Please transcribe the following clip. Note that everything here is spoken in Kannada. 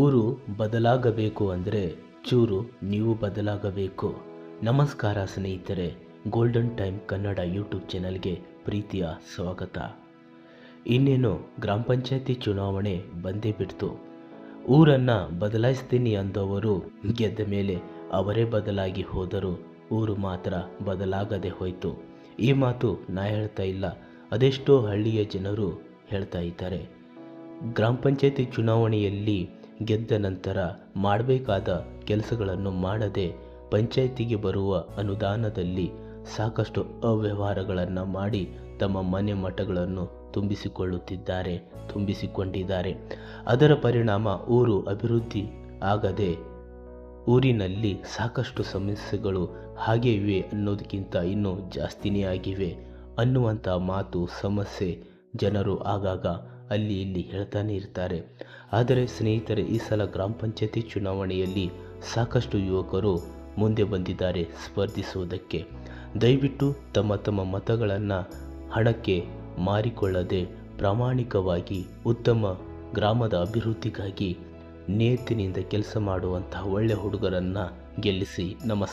ಊರು ಬದಲಾಗಬೇಕು ಅಂದರೆ ಚೂರು ನೀವು ಬದಲಾಗಬೇಕು. ನಮಸ್ಕಾರ ಸ್ನೇಹಿತರೆ ಗೋಲ್ಡನ್ ಟೈಮ್ ಕನ್ನಡ ಯೂಟ್ಯೂಬ್ ಚಾನಲ್ಗೆ ಪ್ರೀತಿಯ ಸ್ವಾಗತ. ಇನ್ನೇನು, ಗ್ರಾಮ ಪಂಚಾಯತಿ ಚುನಾವಣೆ ಬಂದೇ ಬಿಡ್ತು. ಊರನ್ನು ಬದಲಾಯಿಸ್ತೀನಿ ಅಂದವರು ಗೆದ್ದ ಮೇಲೆ ಅವರೇ ಬದಲಾಗಿ ಹೋದರು ಊರು ಮಾತ್ರ ಬದಲಾಗದೆ ಹೋಯಿತು. ಈ ಮಾತು ನಾ ಹೇಳ್ತಾ ಇಲ್ಲ, ಅದೆಷ್ಟೋ ಹಳ್ಳಿಯ ಜನರು ಹೇಳ್ತಾ ಇದ್ದಾರೆ. ಗ್ರಾಮ ಪಂಚಾಯತಿ ಚುನಾವಣೆಯಲ್ಲಿ ಗೆದ್ದ ನಂತರ ಮಾಡಬೇಕಾದ ಕೆಲಸಗಳನ್ನು ಮಾಡದೆ ಪಂಚಾಯತಿಗೆ ಬರುವ ಅನುದಾನದಲ್ಲಿ ಸಾಕಷ್ಟು ಅವ್ಯವಹಾರಗಳನ್ನು ಮಾಡಿ ತಮ್ಮ ಮನೆ ಮಠಗಳನ್ನು ತುಂಬಿಸಿಕೊಳ್ಳುತ್ತಿದ್ದಾರೆ, ತುಂಬಿಸಿಕೊಂಡಿದ್ದಾರೆ. ಅದರ ಪರಿಣಾಮ ಊರು ಅಭಿವೃದ್ಧಿ ಆಗದೆ ಊರಿನಲ್ಲಿ ಸಾಕಷ್ಟು ಸಮಸ್ಯೆಗಳು ಹಾಗೆ ಇವೆ ಅನ್ನೋದಕ್ಕಿಂತ ಇನ್ನೂ ಜಾಸ್ತಿನೇ ಆಗಿವೆ ಅನ್ನುವಂಥ ಮಾತು ಸಮಸ್ಯೆ ಜನರು ಆಗಾಗ ಅಲ್ಲಿ ಇಲ್ಲಿ ಹೇಳ್ತಾನೆ ಇರ್ತಾರೆ. ಆದರೆ ಸ್ನೇಹಿತರೆ, ಈ ಸಲ ಗ್ರಾಮ ಪಂಚಾಯತಿ ಚುನಾವಣೆಯಲ್ಲಿ ಸಾಕಷ್ಟು ಯುವಕರು ಮುಂದೆ ಬಂದಿದ್ದಾರೆ ಸ್ಪರ್ಧಿಸುವುದಕ್ಕೆ. ದಯವಿಟ್ಟು ತಮ್ಮ ತಮ್ಮ ಮತಗಳನ್ನು ಹಣಕ್ಕೆ ಮಾರಿಕೊಳ್ಳದೆ ಪ್ರಾಮಾಣಿಕವಾಗಿ ಉತ್ತಮ ಗ್ರಾಮದ ಅಭಿವೃದ್ಧಿಗಾಗಿ ನೇತಿನಿಂದ ಕೆಲಸ ಮಾಡುವಂತಹ ಒಳ್ಳೆಯ ಹುಡುಗರನ್ನು ಗೆಲ್ಲಿಸಿ. ನಮಸ್ಕಾರ.